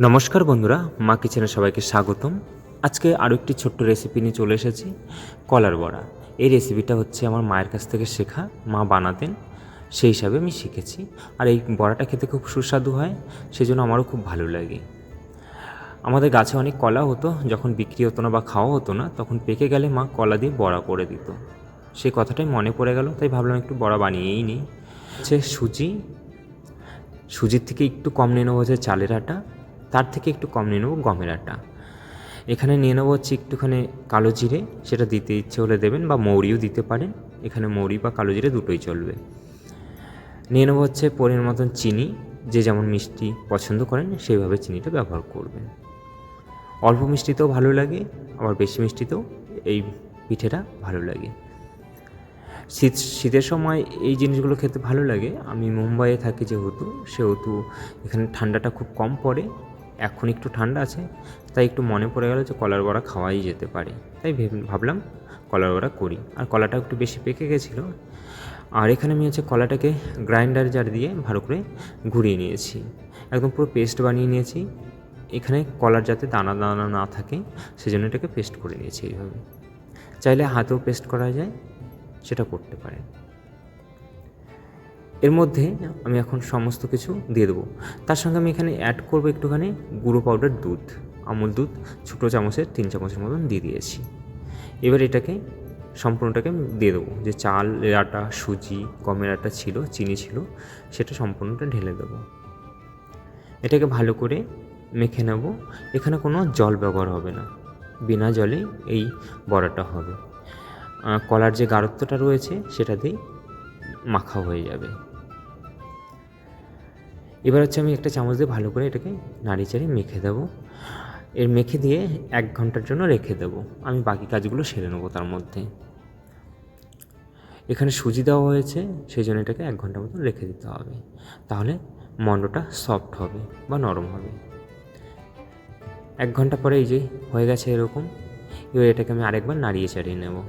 নমস্কার বন্ধুরা, মা কিচেনে সবাইকে স্বাগতম। আজকে আরও একটি ছোট্ট রেসিপি নিয়ে চলে এসেছি, কলার বড়া। এই রেসিপিটা হচ্ছে আমার মায়ের কাছ থেকে শেখা, মা বানাতেন, সেই হিসাবে আমি শিখেছি। আর এই বড়াটা খেতে খুব সুস্বাদু হয় সেই জন্য আমারও খুব ভালো লাগে। আমাদের গাছে অনেক কলা হতো, যখন বিক্রি হতো না বা খাওয়া হতো না, তখন পেকে গেলে মা কলা দিয়ে বড়া করে দিত। সেই কথাটাই মনে পড়ে গেল, তাই ভাবলাম একটু বড়া বানিয়েই নিই। হচ্ছে সুজি, সুজির থেকে একটু কম নিয়ে নেব হচ্ছে চালের আটা তার থেকে একটু কম নিয়ে নেব গমের আটা। এখানে নিয়ে নেব হচ্ছে একটুখানি কালো জিরে, সেটা দিতে ইচ্ছে হলে দেবেন বা মৌরিও দিতে পারেন। এখানে মৌরি বা কালো জিরে দুটোই চলবে। নিয়ে নেব হচ্ছে পরিমাণ মতন চিনি, যে যেমন মিষ্টি পছন্দ করেন সেইভাবে চিনিটা ব্যবহার করবেন। অল্প মিষ্টিতেও ভালো লাগে, আবার বেশি মিষ্টিতেও এই পিঠেটা ভালো লাগে। শীত, শীতের সময় এই জিনিসগুলো খেতে ভালো লাগে। আমি মুম্বাইয়ে থাকি যেহেতু, সেহেতু এখানে ঠান্ডাটা খুব কম পড়ে। এখন একটু ঠান্ডা আছে, তাই একটু মনে পড়ে গেল যে কলার বড়া খাওয়াই যেতে পারে। তাই ভেব- ভাবলাম কলার বড়া করি। আর কলাটা একটু বেশি পেকে গেছিল। আর এখানে আমি হচ্ছে কলাটাকে গ্রাইন্ডার জার দিয়ে ভালো করে ঘুরিয়ে নিয়েছি। একদম পুরো পেস্ট বানিয়ে নিয়েছি। এখানে কলার যাতে দানা দানা না থাকে, সেজন্য এটাকে পেস্ট করে নিয়েছি এইভাবে। চাইলে হাতেও পেস্ট করা যায়, সেটা করতে পারেন। এর মধ্যে আমি এখন সমস্ত কিছু দিয়ে দেবো। তার সঙ্গে আমি এখানে অ্যাড করব একটুখানি গুঁড়ো পাউডার দুধ আমুল দুধ ছোটো চামচের তিন চামচের মতন দিয়ে দিয়েছি। এবার এটাকে সম্পূর্ণটাকে দিয়ে দেবো। যে চাল আটা সুজি গমের আটা ছিল চিনি ছিল সেটা সম্পূর্ণটা ঢেলে দেবো। এটাকে ভালো করে মেখে নেব। এখানে কোনো জল ব্যবহার হবে না। বিনা জলে এই বড়াটা হবে। কলার যে গাঢ়ত্বটা রয়েছে সেটা দিয়ে মাখা হয়ে যাবে। এবার হচ্ছে আমি একটা চামচ দিয়ে ভালো করে এটাকে নাড়ি মেখে দেবো। এর মেখে দিয়ে এক ঘণ্টার জন্য রেখে দেবো। আমি বাকি কাজগুলো সেরে নেব তার মধ্যে। এখানে সুজি দেওয়া হয়েছে, সেই জন্য এটাকে এক ঘণ্টার মতো রেখে দিতে হবে। তাহলে মন্ডটা সফট হবে বা নরম হবে। এক ঘণ্টা পরে এই যে হয়ে গেছে এরকম, এবার এটাকে আমি আরেকবার নাড়িয়ে চাড়িয়ে নেব।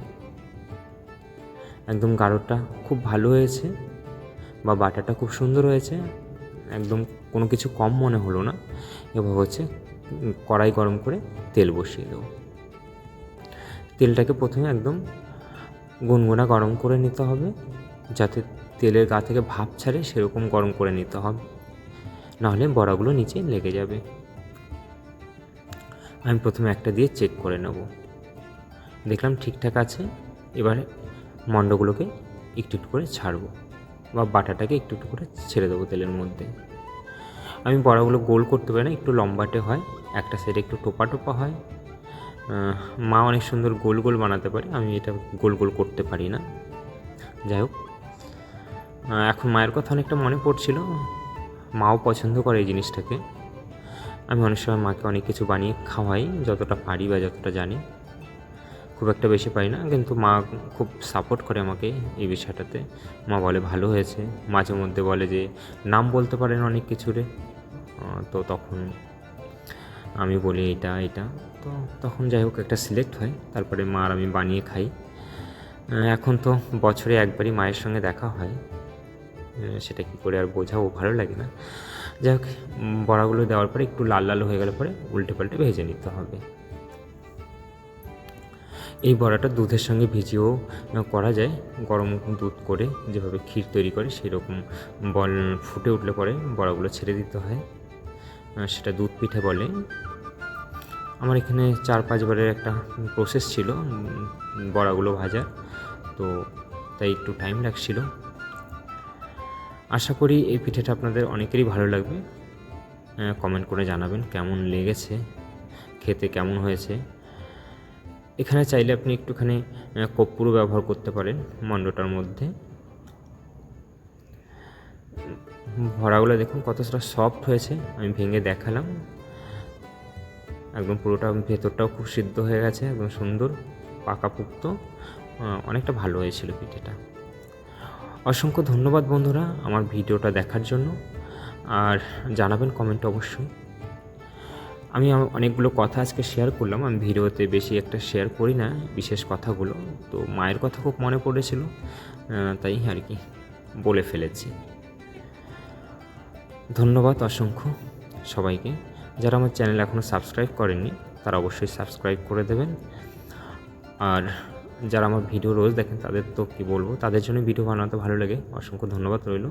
একদম গাঢ়টা খুব ভালো হয়েছে বা বাটাটা খুব সুন্দর হয়েছে। একদম কোনো কিছু কম মনে হলো না। এবার হচ্ছে কড়াই গরম করে তেল বসিয়ে দেবো। তেলটাকে প্রথমে একদম গুনগুনা গরম করে নিতে হবে, যাতে তেলের গা থেকে ভাপ ছাড়ে সেরকম গরম করে নিতে হবে। নাহলে বড়াগুলো নিচে লেগে যাবে। আমি প্রথমে একটা দিয়ে চেক করে নেব। দেখলাম ঠিকঠাক আছে, এবারে মণ্ডগুলোকে একটু একটু করে ছাড়বো। বা বাটাটাকে একটু একটু করে ছেড়ে দেবো তেলের মধ্যে। আমি বড়াগুলো গোল করতে পারি না, একটু লম্বাটে হয়, একটা সাইডে একটু টোপা টোপা হয়। মা অনেক সুন্দর গোল গোল বানাতে পারে, আমি এটা গোল গোল করতে পারি না। যাই হোক এখন মায়ের কথা অনেকটা মনে পড়ছিল, মাও পছন্দ করে এই জিনিসটাকে। আমি অনেক সময় মাকে অনেক কিছু বানিয়ে খাওয়াই, যতটা পারি বা যতটা জানি। খুব একটা বেশি পাই না, কিন্তু মা খুব সাপোর্ট করে আমাকে এই বিষয়টাতে। মা বলে ভালো হয়েছে। মাঝে মধ্যে বলে যে, নাম বলতে পারেন অনেক কিছুরে। তো তখন আমি বলি এটা এটা। তো তখন যাই হোক, একটা সিলেক্ট হয়। তারপরে মা আর আমি বানিয়ে খাই। এখন তো বছরে একবারই মায়ের সঙ্গে দেখা হয়। সেটা কী করে আর বোঝাও ভালো লাগে না। যাই হোক বড়াগুলো দেওয়ার পরে একটু লাল লাল হয়ে গেলে পরে উল্টে পাল্টে ভেজে নিতে হবে। এই বড়াটা দুধের সঙ্গে ভিজিয়েও করা যায়। গরম দুধ করে যেভাবে ক্ষীর তৈরি করে সেই রকম বল ফুটে উঠলে পরে বড়াগুলো ছেড়ে দিতে হয়। সেটা দুধ পিঠে বলে। আমার এখানে চার পাঁচবারের একটা প্রসেস ছিল বড়াগুলো ভাজার তো তাই একটু টাইম লাগছিল। আশা করি এই পিঠেটা আপনাদের অনেকেরই ভালো লাগবে। কমেন্ট করে জানাবেন কেমন লেগেছে, খেতে কেমন হয়েছে। এখানে চাইলে আপনি একটুখানি কর্পূরও ব্যবহার করতে পারেন মণ্ডটার মধ্যে। ভরাগুলো দেখুন কতটা সফট হয়েছে, আমি ভেঙে দেখালাম। একদম পুরোটা ভেতরটাও খুব সিদ্ধ হয়ে গেছে, একদম সুন্দর পাকাপুক্ত। অনেকটা ভালো হয়েছিল পিঠেটা। অসংখ্য ধন্যবাদ বন্ধুরা আমার ভিডিওটা দেখার জন্য। আর জানাবেন কমেন্ট অবশ্যই। আমি অনেকগুলো কথা আজকে শেয়ার করলাম। আমি ভিডিওতে বেশি একটা শেয়ার করি না, বিশেষ কথাগুলো। তো মায়ের কথা খুব মনে পড়েছিল তাই আর কি বলে ফেলেছি। ধন্যবাদ অসংখ্য সবাইকে। যারা আমার চ্যানেল এখনও সাবস্ক্রাইব করেননি, তারা অবশ্যই সাবস্ক্রাইব করে দেবেন। আর যারা আমার ভিডিও রোজ দেখেন, তাদের তো কী বলব, তাদের জন্য ভিডিও বানাতে ভালো লাগে। অসংখ্য ধন্যবাদ রইল।